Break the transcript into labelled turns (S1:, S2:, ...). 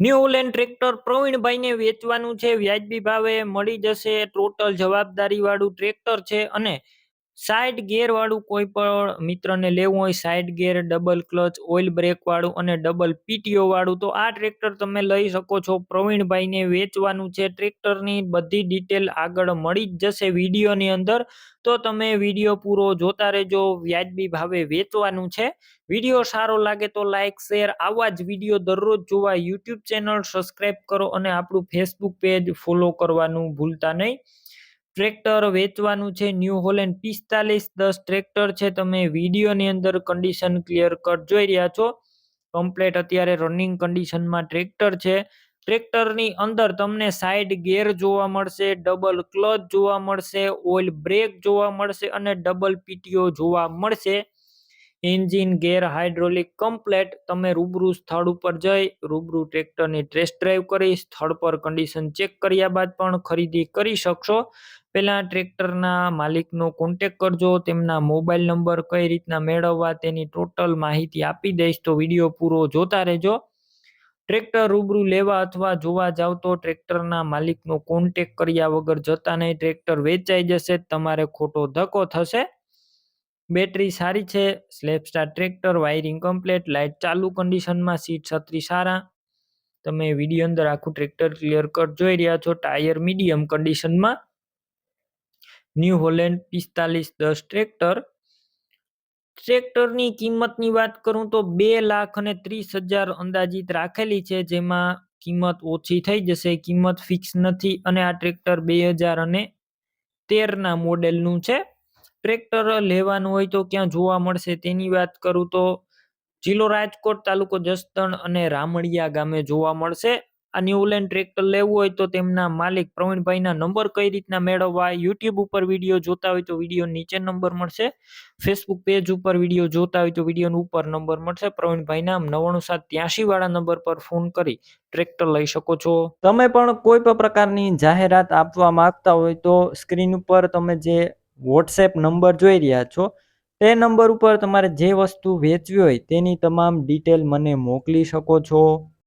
S1: New Holland tractor પ્રવીણભાઈને વેચવાનું છે. વ્યાજબી ભાવે મળી જશે. ટોટલ જવાબદારી વાળું ટ્રેક્ટર છે અને સાઈડ ગેર વાળું કોઈ પણ મિત્રને લેવું હોય, side gear, double clutch, oil brake વાળું અને ડબલ પીટીઓ વાળું, તો આ ટ્રેક્ટર તમે લઈ શકો છો. પ્રવીણભાઈને વેચવાનું છે. ટ્રેક્ટરની બધી ડિટેલ આગળ મળી જ જશે વિડીયોની અંદર. તો તમે વીડિયો પૂરો જોતા રહેજો. વ્યાજબી ભાવે વેચવાનું છે. વીડિયો સારો લાગે તો લાઇક શેર, આવા જ વીડિયો દરરોજ જોવા યુટ્યુબ ચેનલ સબસ્ક્રાઈબ કરો અને આપણું ફેસબુક પેજ ફોલો કરવાનું ભૂલતા નહીં. ટ્રેક્ટર વેચવાનું છે ન્યૂ હોલેન્ડ પિસ્તાલીસ દસ ટ્રેક્ટર છે, તમે વિડીયોની અંદર કન્ડિશન ક્લિયર કટ જોઈ રહ્યા છો. કમ્પ્લેટ અત્યારે રનિંગ કન્ડિશનમાં ટ્રેક્ટર છે. ટ્રેક્ટરની અંદર તમને સાઈડ ગેર જોવા મળશે ડબલ ક્લચ જોવા મળશે ઓઇલ બ્રેક જોવા મળશે અને ડબલ પીટીઓ જોવા મળશે. એન્જિન ગેર હાઇડ્રોલિક કમ્પ્લેટ તમે રૂબરૂ સ્થળ ઉપર જઈ, રૂબરૂ ટ્રેક્ટરની ટેસ્ટ ડ્રાઈવ કરી, સ્થળ પર કન્ડિશન ચેક કર્યા બાદ પણ ખરીદી કરી શકશો. પહેલાં ટ્રેક્ટરના માલિકનો કોન્ટેક કરજો, તેમના મોબાઈલ નંબર કઈ રીતના મેળવવા તેની ટોટલ માહિતી આપી દઈશ, તો વીડિયો પૂરો જોતા રહેજો. ટ્રેક્ટર રૂબરૂ લેવા અથવા જોવા જાવ તો ટ્રેક્ટરના માલિકનો કોન્ટેક કર્યા વગર જતા નહીં, ટ્રેક્ટર વેચાઈ જશે, તમારે ખોટો ધક્કો થશે. બેટરી સારી છે slap star tractor wiring complete light ચાલુ કન્ડિશનમાં સીટ છત્રી સારા. તમે વીડિયો અંદર આખું ટ્રેક્ટર ક્લિયર કટ જોઈ રહ્યા છો ટાયર મીડિયમ કન્ડિશનમાં ન્યૂ હોલેન્ડ પિસ્તાલીસ દસ ટ્રેક્ટર. ટ્રેક્ટરની કિંમતની વાત કરું તો બે લાખ અને ત્રીસ હજાર અંદાજિત રાખેલી છે, જેમાં કિંમત ઓછી થઈ જશે, કિંમત ફિક્સ નથી અને આ ટ્રેક્ટર બે હજાર અને તેરના મોડેલનું છે. ટ્રેક્ટર લેવાનું હોય તો ક્યાં જોવા મળશે તેની વાત કરું તો જિલ્લો રાજકોટ તાલુકો જસદણ અને રામડિયા ગામે જોવા મળશે. આ ન્યુલેન્ડ ટ્રેક્ટર લેવું હોય તો તેમના માલિક પ્રવીણભાઈના નંબર કઈ રીતના મેળવવા યુટ્યુબ ઉપર વીડિયો જોતા હોય તો વીડિયો નીચે નંબર મળશે. ફેસબુક પેજ ઉપર વીડિયો જોતા હોય તો વીડિયો ઉપર નંબર મળશે. પ્રવીણભાઈના નવ્વાણું સાત ત્યાસી વાળા નંબર પર ફોન કરી ટ્રેક્ટર લઈ શકો છો. તમે પણ કોઈ પણ પ્રકારની જાહેરાત આપવા માંગતા હોય તો સ્ક્રીન ઉપર તમે જે વોટ્સએપ નંબર જોઈ રહ્યા છો, તે નંબર ઉપર તમારે જે વસ્તુ વેચવી હોય તેની તમામ ડિટેલ મને મોકલી શકો છો.